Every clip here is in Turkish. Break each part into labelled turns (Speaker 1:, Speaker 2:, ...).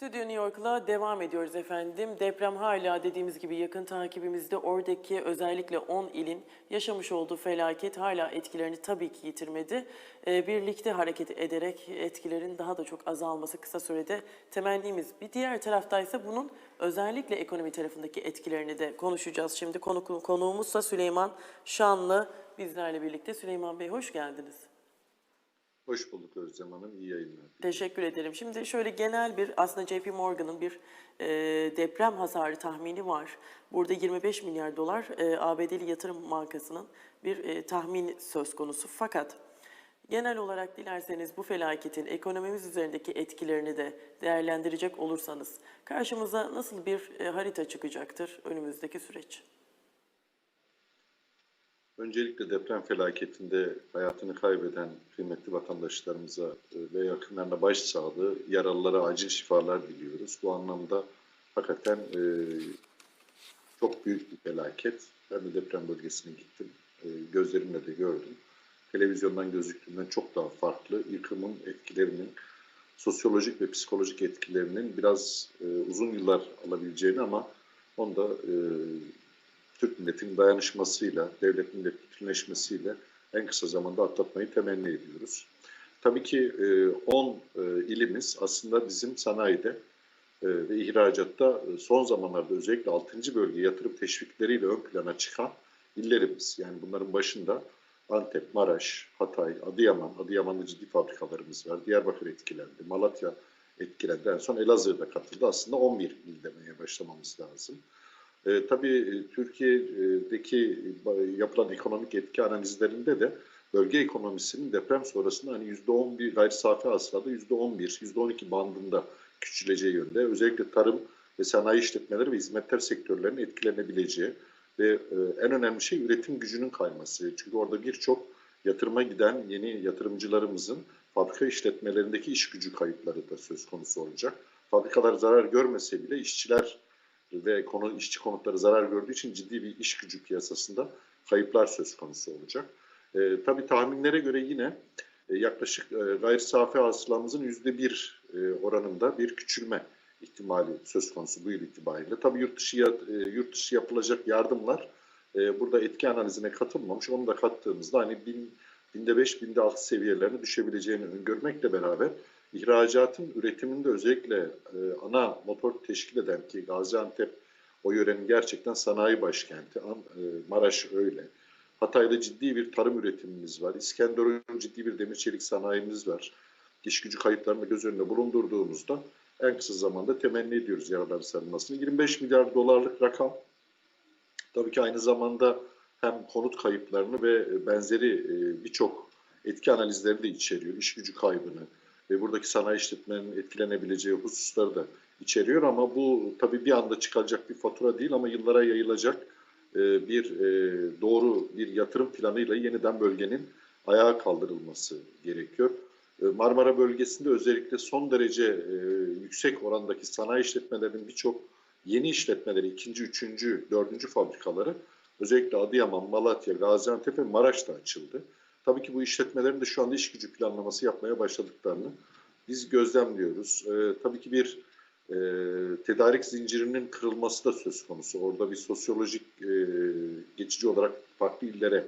Speaker 1: Stüdyo New York'la devam ediyoruz efendim. Deprem hala dediğimiz gibi yakın takibimizde. Oradaki özellikle 10 ilin yaşamış olduğu felaket hala etkilerini tabii ki yitirmedi. Ee, birlikte hareket ederek etkilerin daha da çok azalması kısa sürede temennimiz. Bir diğer taraftaysa bunun özellikle ekonomi tarafındaki etkilerini de konuşacağız. Şimdi konu, konuğumuzsa Süleyman Şanlı bizlerle birlikte. Süleyman Bey hoş geldiniz.
Speaker 2: Hoş bulduk Özlem Hanım. İyi yayınlar.
Speaker 1: Teşekkür ederim. Şimdi şöyle genel bir aslında JP Morgan'ın bir e, deprem hasarı tahmini var. Burada 25 milyar dolar e, ABD'li yatırım bankasının bir e, tahmin söz konusu. Fakat genel olarak dilerseniz bu felaketin ekonomimiz üzerindeki etkilerini de değerlendirecek olursanız karşımıza nasıl bir e, harita çıkacaktır önümüzdeki süreç?
Speaker 2: Öncelikle deprem felaketinde hayatını kaybeden kıymetli vatandaşlarımıza e, ve yakınlarına başsağlığı, yaralılara acil şifalar diliyoruz. Bu anlamda hakikaten e, çok büyük bir felaket. Ben de deprem bölgesine gittim. E, gözlerimle de gördüm. Televizyondan gözüktüğünden çok daha farklı. Yıkımın etkilerinin, sosyolojik ve psikolojik etkilerinin biraz e, uzun yıllar alabileceğini ama onu da e, Türk milletinin dayanışmasıyla, devlet millet bütünleşmesiyle en kısa zamanda atlatmayı temenni ediyoruz. Tabii ki e, 10 e, ilimiz aslında bizim sanayide e, ve ihracatta e, son zamanlarda özellikle 6. bölge yatırım teşvikleriyle ön plana çıkan illerimiz. Yani bunların başında Antep, Maraş, Hatay, Adıyaman, Adıyaman'da ciddi fabrikalarımız var. Diyarbakır etkilendi, Malatya etkilendi. En son Elazığ'da katıldı. Aslında 11 il demeye başlamamız lazım. E, tabii e, Türkiye'deki e, yapılan ekonomik etki analizlerinde de bölge ekonomisinin deprem sonrasında hani %11 gayri safi hasılada %11, %12 bandında küçüleceği yönde. Özellikle tarım ve sanayi işletmeleri ve hizmetler sektörlerinin etkilenebileceği ve e, en önemli şey üretim gücünün kayması. Çünkü orada birçok yatırıma giden yeni yatırımcılarımızın fabrika işletmelerindeki iş gücü kayıpları da söz konusu olacak. Fabrikalar zarar görmese bile işçiler ve konu işçi konutları zarar gördüğü için ciddi bir iş gücü piyasasında kayıplar söz konusu olacak. E, tabii tahminlere göre yine e, yaklaşık e, gayri safi hasılamızın yüzde bir e, oranında bir küçülme ihtimali söz konusu bu yıl itibariyle. Tabii yurt dışı, e, yurt dışı yapılacak yardımlar e, burada etki analizine katılmamış. Onu da kattığımızda hani bin, binde beş, binde altı seviyelerine düşebileceğini öngörmekle beraber ihracatın üretiminde özellikle e, ana motor teşkil eden ki Gaziantep o yörenin gerçekten sanayi başkenti. An- e, Maraş öyle. Hatay'da ciddi bir tarım üretimimiz var. İskenderun ciddi bir demir çelik sanayimiz var. İş gücü kayıplarını göz önünde bulundurduğumuzda en kısa zamanda temenni ediyoruz yaraların sarılmasını. 25 milyar dolarlık rakam tabii ki aynı zamanda hem konut kayıplarını ve benzeri e, birçok etki analizleri de içeriyor. İş gücü kaybını ve buradaki sanayi işletmelerinin etkilenebileceği hususları da içeriyor ama bu tabii bir anda çıkacak bir fatura değil ama yıllara yayılacak e, bir e, doğru bir yatırım planıyla yeniden bölgenin ayağa kaldırılması gerekiyor. E, Marmara bölgesinde özellikle son derece yüksek orandaki sanayi işletmelerinin birçok yeni işletmeleri, ikinci, üçüncü, dördüncü fabrikaları özellikle Adıyaman, Malatya, Gaziantep ve Maraş'ta açıldı. Tabii ki bu işletmelerin de şu anda iş gücü planlaması yapmaya başladıklarını biz gözlemliyoruz. E, tabii ki bir e, tedarik zincirinin kırılması da söz konusu. Orada bir sosyolojik e, geçici olarak farklı illere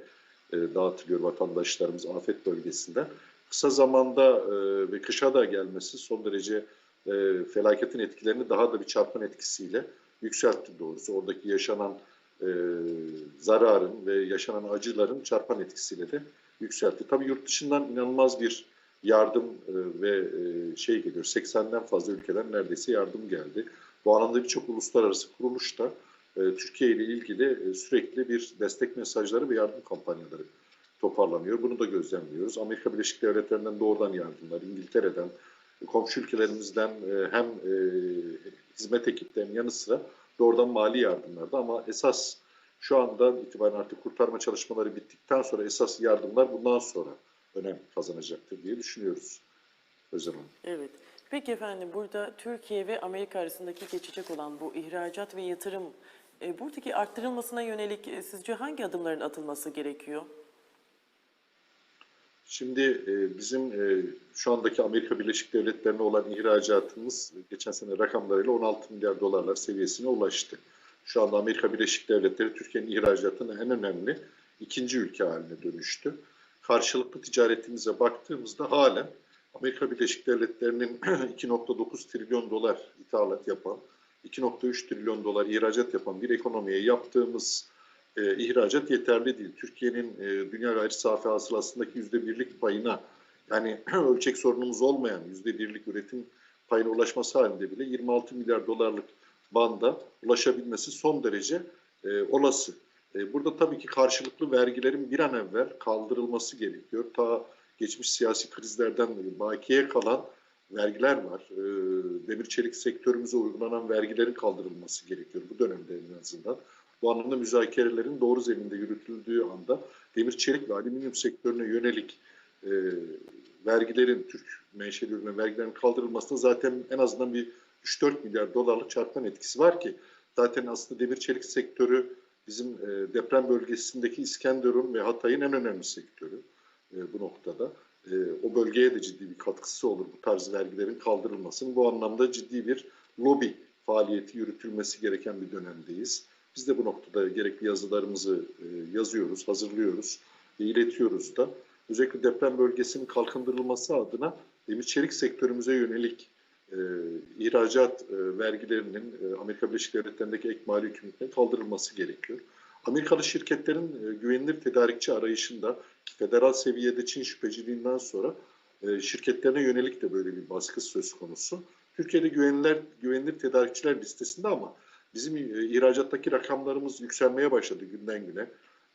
Speaker 2: e, dağıtılıyor vatandaşlarımız afet bölgesinden. Kısa zamanda e, ve kışa da gelmesi son derece e, felaketin etkilerini daha da bir çarpan etkisiyle yükseltti doğrusu. Oradaki yaşanan e, zararın ve yaşanan acıların çarpan etkisiyle de yükseltti. Tabii yurt dışından inanılmaz bir yardım e, ve e, şey geliyor. 80'den fazla ülkeden neredeyse yardım geldi. Bu anlamda birçok uluslararası kuruluş da e, Türkiye ile ilgili sürekli bir destek mesajları ve yardım kampanyaları toparlanıyor. Bunu da gözlemliyoruz. Amerika Birleşik Devletleri'nden doğrudan yardımlar, İngiltere'den, komşu ülkelerimizden hem hizmet ekiplerinin yanı sıra doğrudan mali yardımlar da ama esas şu andan itibaren artık kurtarma çalışmaları bittikten sonra esas yardımlar bundan sonra önem kazanacaktır diye düşünüyoruz. Özlem Hanım.
Speaker 1: Evet. Peki efendim burada Türkiye ve Amerika arasındaki geçecek olan bu ihracat ve yatırım e, buradaki arttırılmasına yönelik e, sizce hangi adımların atılması gerekiyor?
Speaker 2: Şimdi e, bizim e, şu andaki Amerika Birleşik Devletleri'ne olan ihracatımız e, geçen sene rakamlarıyla 16 milyar dolarlar seviyesine ulaştı. Şu anda Amerika Birleşik Devletleri Türkiye'nin ihracatının en önemli ikinci ülke haline dönüştü. Karşılıklı ticaretimize baktığımızda halen Amerika Birleşik Devletleri'nin 2.9 trilyon dolar ithalat yapan, 2.3 trilyon dolar ihracat yapan bir ekonomiye yaptığımız e, ihracat yeterli değil. Türkiye'nin e, dünya gayri safi hasılasındaki yüzde birlik payına yani ölçek sorunumuz olmayan yüzde birlik üretim payına ulaşması halinde bile 26 milyar dolarlık banda ulaşabilmesi son derece e, olası. E, burada tabii ki karşılıklı vergilerin bir an evvel kaldırılması gerekiyor. Ta geçmiş siyasi krizlerden beri bakiye kalan vergiler var. E, demir çelik sektörümüze uygulanan vergilerin kaldırılması gerekiyor bu dönemde en azından. Bu anlamda müzakerelerin doğru zeminde yürütüldüğü anda demir çelik ve alüminyum sektörüne yönelik e, vergilerin, Türk menşeli ürüne vergilerin kaldırılmasında zaten en azından bir 3-4 milyar dolarlık çarpan etkisi var ki zaten aslında demir çelik sektörü bizim e, deprem bölgesindeki İskenderun ve Hatay'ın en önemli sektörü e, bu noktada. E, o bölgeye de ciddi bir katkısı olur bu tarz vergilerin kaldırılmasının. Bu anlamda ciddi bir lobi faaliyeti yürütülmesi gereken bir dönemdeyiz. Biz de bu noktada gerekli yazılarımızı yazıyoruz, hazırlıyoruz ve iletiyoruz da. Özellikle deprem bölgesinin kalkındırılması adına demir çelik sektörümüze yönelik e, ihracat e, vergilerinin e, Amerika Birleşik Devletleri'ndeki ek mali hükümetine kaldırılması gerekiyor. Amerikalı şirketlerin e, güvenilir tedarikçi arayışında federal seviyede Çin şüpheciliğinden sonra e, şirketlerine yönelik de böyle bir baskı söz konusu. Türkiye'de güvenilir, güvenilir tedarikçiler listesinde ama bizim e, ihracattaki rakamlarımız yükselmeye başladı günden güne.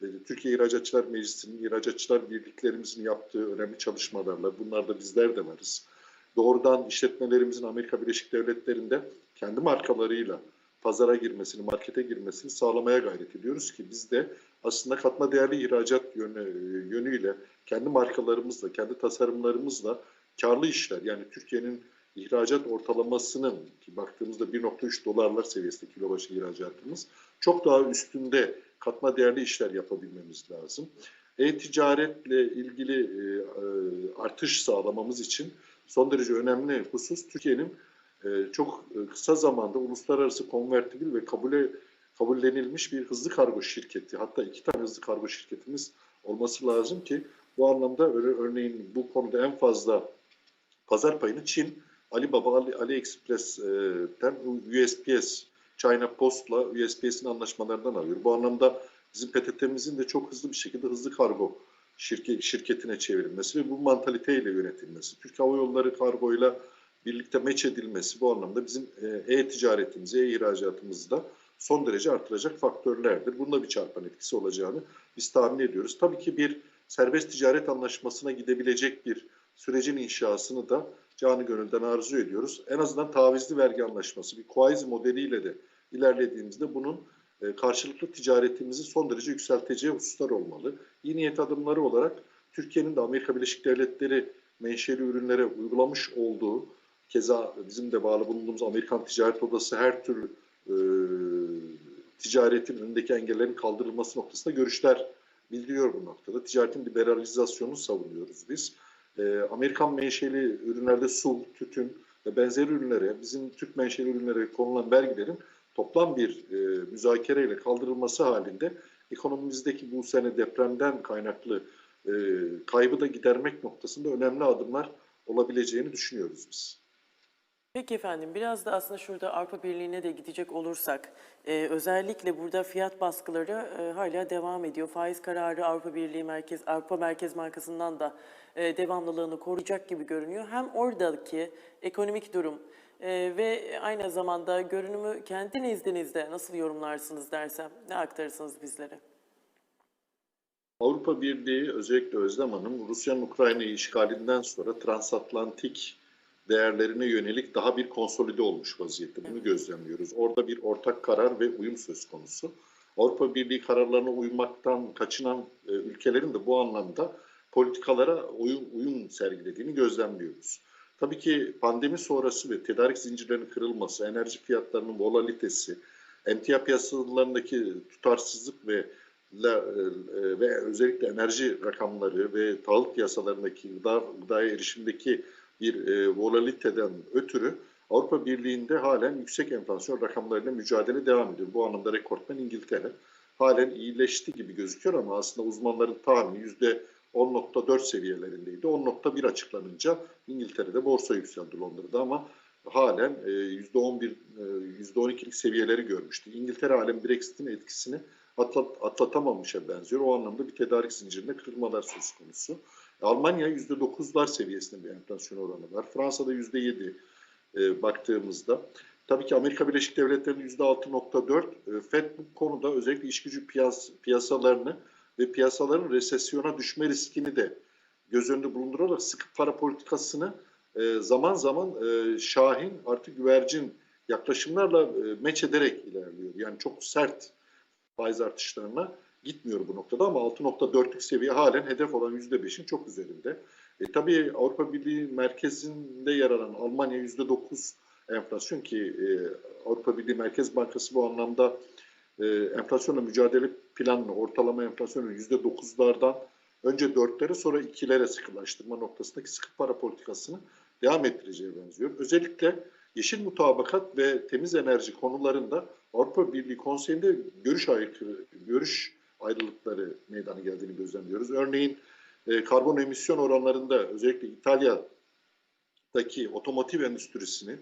Speaker 2: E, Türkiye İhracatçılar Meclisi'nin, ihracatçılar birliklerimizin yaptığı önemli çalışmalarla, bunlarda bizler de varız. Doğrudan işletmelerimizin Amerika Birleşik Devletleri'nde kendi markalarıyla pazara girmesini, markete girmesini sağlamaya gayret ediyoruz ki biz de aslında katma değerli ihracat yönü, yönüyle, kendi markalarımızla, kendi tasarımlarımızla karlı işler yani Türkiye'nin ihracat ortalamasının ki baktığımızda 1.3 dolarlar seviyesinde kilo başı ihracatımız çok daha üstünde katma değerli işler yapabilmemiz lazım. E-ticaretle ilgili e, e, artış sağlamamız için son derece önemli husus Türkiye'nin e, çok kısa zamanda uluslararası konvertibil ve kabule kabullenilmiş bir hızlı kargo şirketi hatta iki tane hızlı kargo şirketimiz olması lazım ki bu anlamda örneğin bu konuda en fazla pazar payını Çin Alibaba, Ali, AliExpress'ten USPS, China Post'la USPS'in anlaşmalarından alıyor. Bu anlamda bizim PTT'mizin de çok hızlı bir şekilde hızlı kargo şirket, şirketine çevrilmesi ve bu mantaliteyle yönetilmesi. Türk Hava Yolları kargoyla birlikte meç edilmesi bu anlamda bizim e, e-ticaretimizi, e-ihracatımızı da son derece artıracak faktörlerdir. Bunda bir çarpan etkisi olacağını biz tahmin ediyoruz. Tabii ki bir serbest ticaret anlaşmasına gidebilecek bir sürecin inşasını da canı gönülden arzu ediyoruz. En azından tavizli vergi anlaşması, bir quasi modeliyle de ilerlediğimizde bunun karşılıklı ticaretimizi son derece yükselteceği hususlar olmalı. İyi niyet adımları olarak Türkiye'nin de Amerika Birleşik Devletleri menşeli ürünlere uygulamış olduğu, keza bizim de bağlı bulunduğumuz Amerikan Ticaret Odası her türlü e, ticaretin önündeki engellerin kaldırılması noktasında görüşler bildiriyor bu noktada. Ticaretin liberalizasyonunu savunuyoruz biz. E, Amerikan menşeli ürünlerde su, tütün ve benzeri ürünlere, bizim Türk menşeli ürünlere konulan vergilerin toplam bir e, müzakereyle kaldırılması halinde ekonomimizdeki bu sene depremden kaynaklı e, kaybı da gidermek noktasında önemli adımlar olabileceğini düşünüyoruz biz.
Speaker 1: Peki efendim biraz da aslında şurada Avrupa Birliği'ne de gidecek olursak e, özellikle burada fiyat baskıları e, hala devam ediyor. Faiz kararı Avrupa Birliği Merkez Avrupa Merkez Bankası'ndan da e, devamlılığını koruyacak gibi görünüyor. Hem oradaki ekonomik durum e, ve aynı zamanda görünümü kendi nezdinizde nasıl yorumlarsınız dersem ne aktarırsınız bizlere?
Speaker 2: Avrupa Birliği özellikle Özlem Hanım Rusya'nın Ukrayna'yı işgalinden sonra transatlantik değerlerine yönelik daha bir konsolide olmuş vaziyette. Bunu gözlemliyoruz. Orada bir ortak karar ve uyum söz konusu. Avrupa Birliği kararlarına uymaktan kaçınan e, ülkelerin de bu anlamda politikalara uyum, uyum sergilediğini gözlemliyoruz. Tabii ki pandemi sonrası ve tedarik zincirlerinin kırılması, enerji fiyatlarının volatilitesi, emtia piyasalarındaki tutarsızlık ve e, ve özellikle enerji rakamları ve tahıl piyasalarındaki gıda, gıdaya erişimdeki bir e, volatiliteden ötürü Avrupa Birliği'nde halen yüksek enflasyon rakamlarıyla mücadele devam ediyor. Bu anlamda rekortmen İngiltere. Halen iyileşti gibi gözüküyor ama aslında uzmanların tahmini yüzde 10.4 seviyelerindeydi. 10.1 açıklanınca İngiltere'de borsa yükseldi Londra'da ama halen e, %11, e, %12'lik seviyeleri görmüştü. İngiltere halen Brexit'in etkisini atlat, atlatamamışa benziyor. O anlamda bir tedarik zincirinde kırılmalar söz konusu. Almanya %9'lar seviyesinde bir enflasyon oranı var. Fransa'da %7 e, baktığımızda. Tabii ki Amerika Birleşik Devletleri'nin %6.4. E, FED bu konuda özellikle iş gücü piyas, piyasalarını ve piyasaların resesyona düşme riskini de göz önünde bulundurarak sıkı para politikasını e, zaman zaman e, şahin artı güvercin yaklaşımlarla e, meç ederek ilerliyor. Yani çok sert faiz artışlarına gitmiyor bu noktada ama 6.4'lük seviye halen hedef olan %5'in çok üzerinde. E, tabii Avrupa Birliği merkezinde yer alan Almanya %9 enflasyon ki e, Avrupa Birliği Merkez Bankası bu anlamda e, enflasyonla mücadele planını ortalama enflasyonu %9'lardan önce 4'lere sonra 2'lere sıkılaştırma noktasındaki sıkı para politikasını devam ettireceği benziyor. Özellikle yeşil mutabakat ve temiz enerji konularında Avrupa Birliği Konseyi'nde görüş aykırı, görüş ayrılıkları meydana geldiğini gözlemliyoruz. Örneğin e, karbon emisyon oranlarında özellikle İtalya'daki otomotiv endüstrisini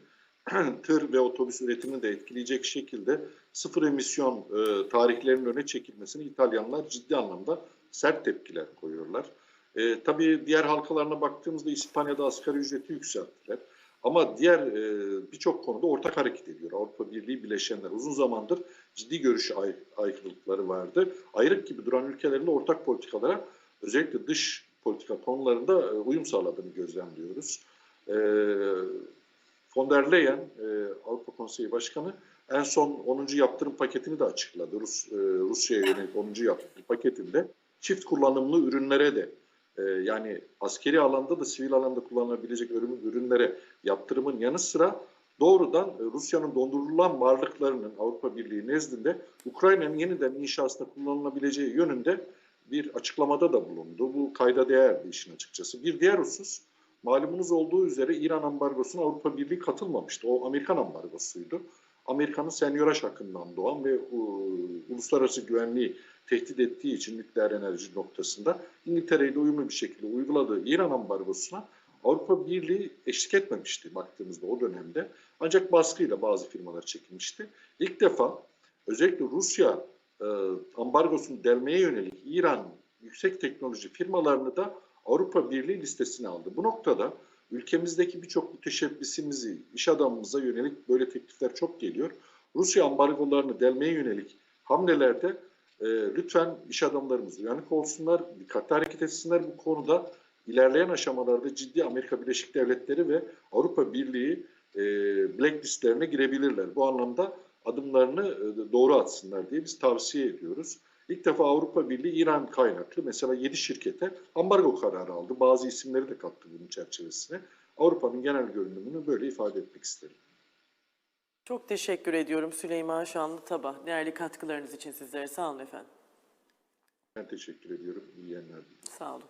Speaker 2: tır ve otobüs üretimini de etkileyecek şekilde sıfır emisyon e, tarihlerinin öne çekilmesini İtalyanlar ciddi anlamda sert tepkiler koyuyorlar. E, tabii diğer halkalarına baktığımızda İspanya'da asgari ücreti yükselttiler. Ama diğer e, birçok konuda ortak hareket ediyor. Avrupa Birliği bileşenler uzun zamandır ciddi görüş ay, aykırılıkları vardı. Ayrık gibi duran ülkelerin de ortak politikalara özellikle dış politika konularında e, uyum sağladığını gözlemliyoruz. E, von der Leyen, e, Avrupa Konseyi Başkanı en son 10. yaptırım paketini de açıkladı. Rus, e, Rusya'ya yönelik 10. yaptırım paketinde çift kullanımlı ürünlere de e, yani askeri alanda da sivil alanda kullanılabilecek ürün, ürünlere yaptırımın yanı sıra doğrudan e, Rusya'nın dondurulan varlıklarının Avrupa Birliği nezdinde Ukrayna'nın yeniden inşasında kullanılabileceği yönünde bir açıklamada da bulundu. Bu kayda değerdi işin açıkçası. Bir diğer husus malumunuz olduğu üzere İran ambargosuna Avrupa Birliği katılmamıştı. O Amerikan ambargosuydu. Amerika'nın senyoraj hakkından doğan ve e, uluslararası güvenliği tehdit ettiği için nükleer enerji noktasında İngiltere ile uyumlu bir şekilde uyguladığı İran ambargosuna Avrupa Birliği eşlik etmemişti baktığımızda o dönemde. Ancak baskıyla bazı firmalar çekilmişti. İlk defa özellikle Rusya e, ambargosunu delmeye yönelik İran yüksek teknoloji firmalarını da Avrupa Birliği listesine aldı. Bu noktada ülkemizdeki birçok müteşebbisimizi, iş adamımıza yönelik böyle teklifler çok geliyor. Rusya ambargolarını delmeye yönelik hamlelerde e, lütfen iş adamlarımız uyanık olsunlar, dikkatli hareket etsinler bu konuda. ilerleyen aşamalarda ciddi Amerika Birleşik Devletleri ve Avrupa Birliği e, blacklistlerine girebilirler. Bu anlamda adımlarını e, doğru atsınlar diye biz tavsiye ediyoruz. İlk defa Avrupa Birliği İran kaynaklı mesela 7 şirkete ambargo kararı aldı. Bazı isimleri de kattı bunun çerçevesine. Avrupa'nın genel görünümünü böyle ifade etmek isterim.
Speaker 1: Çok teşekkür ediyorum Süleyman Şanlı Taba. Değerli katkılarınız için sizlere sağ olun efendim.
Speaker 2: Ben teşekkür ediyorum. İyi yayınlar.
Speaker 1: Sağ olun.